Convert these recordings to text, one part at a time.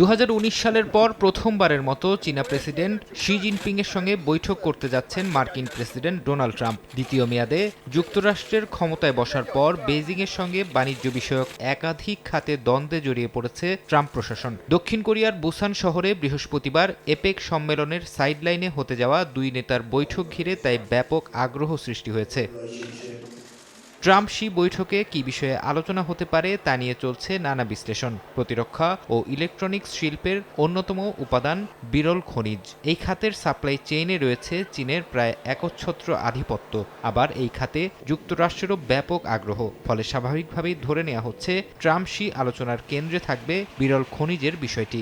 দু হাজার উনিশ সালের পর প্রথমবারের মতো চীনা প্রেসিডেন্ট শি জিনপিং এর সঙ্গে বৈঠক করতে যাচ্ছেন মার্কিন প্রেসিডেন্ট ডোনাল্ড ট্রাম্প। দ্বিতীয় মেয়াদে যুক্তরাষ্ট্রের ক্ষমতায় বসার পর বেইজিং এর সঙ্গে বাণিজ্য বিষয়ক একাধিক খাতে দ্বন্দ্বে জড়িয়ে পড়েছে ট্রাম্প প্রশাসন। দক্ষিণ কোরিয়ার বুসান শহরে বৃহস্পতিবার এপেক সম্মেলনের সাইডলাইনে হতে যাওয়া দুই নেতার বৈঠক ঘিরে তাই ব্যাপক আগ্রহ সৃষ্টি হয়েছে। ট্রাম্প শি বৈঠকে কি বিষয়ে আলোচনা হতে পারে তা নিয়ে চলছে নানা বিশ্লেষণ, প্রতিরক্ষা ও ইলেকট্রনিক্স শিল্পের অন্যতম উপাদান বিরল খনিজ। এই খাতের সাপ্লাই চেইনে রয়েছে চীনের প্রায় একচ্ছত্র আধিপত্য। আবার এই খাতে যুক্তরাষ্ট্রেরও ব্যাপক আগ্রহ। ফলে স্বাভাবিকভাবেই ধরে নেওয়া হচ্ছে ট্রাম্প শি আলোচনার কেন্দ্রে থাকবে বিরল খনিজের বিষয়টি।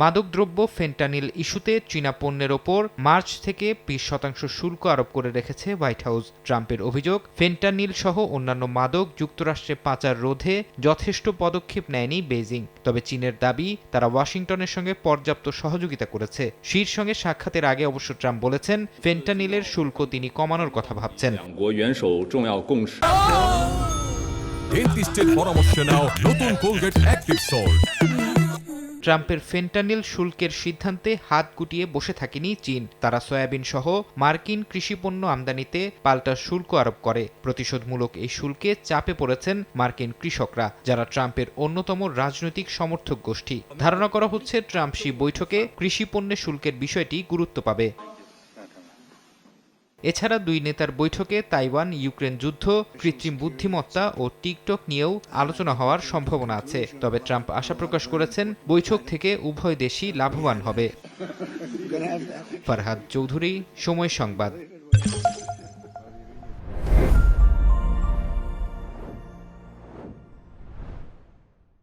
মাদকদ্রব্য ফেন্টানিল ইস্যুতে চীনা পণ্যের ওপর মার্চ থেকে বিশ শতাংশ শুল্ক আরোপ করে রেখেছে হোয়াইট হাউস। ট্রাম্পের অভিযোগ, ফেন্টানিল সহ অন্যান্য মাদক যুক্তরাষ্ট্রে পাচার রোধে যথেষ্ট পদক্ষেপ নেয়নি বেজিং তবে চীনের দাবি, তারা ওয়াশিংটনের সঙ্গে পর্যাপ্ত সহযোগিতা করেছে। শির সঙ্গে সাক্ষাতের আগে অবশ্য ট্রাম্প বলেছেন, ফেন্টানিলের শুল্ক তিনি কমানোর কথা ভাবছেন। পরামর্শ নাও, নতুন কোলগেট অ্যাক্টিভ সল্ট। ট্রাম্পের ফেন্টানিল শুল্কের সিদ্ধান্তে হাত গুটিয়ে বসে থাকেনি চীন। তারা সয়াবিন সহ মার্কিন কৃষিপণ্য আমদানিতে পাল্টা শুল্ক আরোপ করে। প্রতিশোধমূলক এই শুল্কে চাপে পড়েছেন মার্কিন কৃষকরা, যারা ট্রাম্পের অন্যতম রাজনৈতিক সমর্থক গোষ্ঠী। ধারণা করা হচ্ছে, ট্রাম্প সেই বৈঠকে কৃষিপণ্যের শুল্কের বিষয়টি গুরুত্ব পাবে। এছাড়া দুই নেতার বৈঠকে তাইওয়ান ইউক্রেন যুদ্ধ কৃত্রিম বুদ্ধিমত্তা ও টিকটক নিয়েও আলোচনা হওয়ার সম্ভাবনা আছে। তবে ট্রাম্প আশা প্রকাশ করেছেন বৈঠক থেকে উভয় দেশই লাভবান হবে। ফারহাদ চৌধুরী সময় সংবাদ।